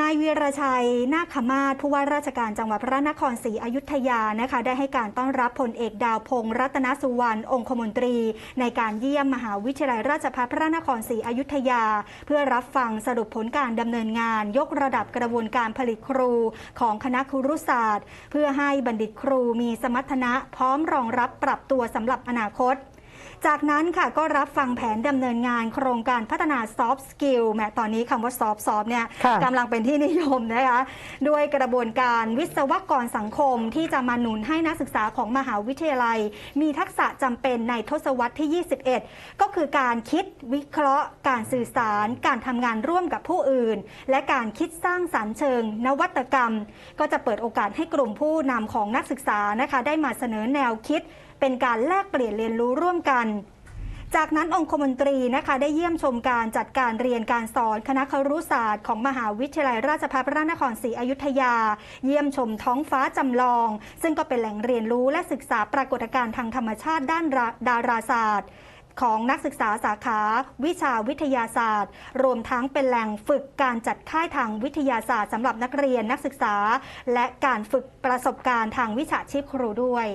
นายวีรชัย นาคขมาศผู้ว่าราชการจังหวัดพระนครศรีอยุธยานะคะได้ให้การต้อนรับพลเอกดาวพงษ์รัตนสุวรรณองคมนตรี ในการเยี่ยมมหาวิทยาลัยราชภัฏพระนครศรีอยุธยา เพื่อรับฟังสรุปผลการดำเนินงาน ยกระดับกระบวนการผลิตครูของคณะครุศาสตร์ เพื่อให้บัณฑิตครูมีสมรรถนะพร้อมรองรับปรับตัวสำหรับอนาคต จากนั้นค่ะก็รับฟังแผนดำเนินงานโครงการพัฒนา soft skill แหมตอนนี้คำว่า soft soft เนี่ยค่ะกำลังเป็นที่นิยมนะคะด้วยกระบวนการวิศวกรสังคมที่จะมาหนุนให้นักศึกษาของมหาวิทยาลัย มีทักษะจำเป็นในทศวรรษที่ 21 ก็คือการคิดวิเคราะห์ การสื่อสาร การทำงานร่วมกับผู้อื่น และการคิดสร้างสรรค์เชิง นวัตกรรม ก็จะเปิดโอกาสให้กลุ่มผู้นำของนักศึกษานะคะได้มาเสนอแนวคิด เป็นการแลกเปลี่ยนเรียนรู้ร่วมกันจากนั้นองคมนตรีนะคะได้เยี่ยมชมการจัดการเรียนการสอนคณะครุศาสตร์ของมหาวิทยาลัยราชภัฏพระนครศรีอยุธยา เยี่ยมชมท้องฟ้าจำลอง ซึ่งก็เป็นแหล่งเรียนรู้และศึกษาปรากฏการณ์ทางธรรมชาติด้านาดาราศาสตร์ของนักศึกษาสาขา วิชาวิทยาศาสตร์ รวมทั้งเป็นแหล่งฝึกการจัดค่ายทางวิทยาศาสตร์สำหรับนักเรียนนักศึกษา และการฝึกประสบการณ์ทางวิชาชีพครูด้วย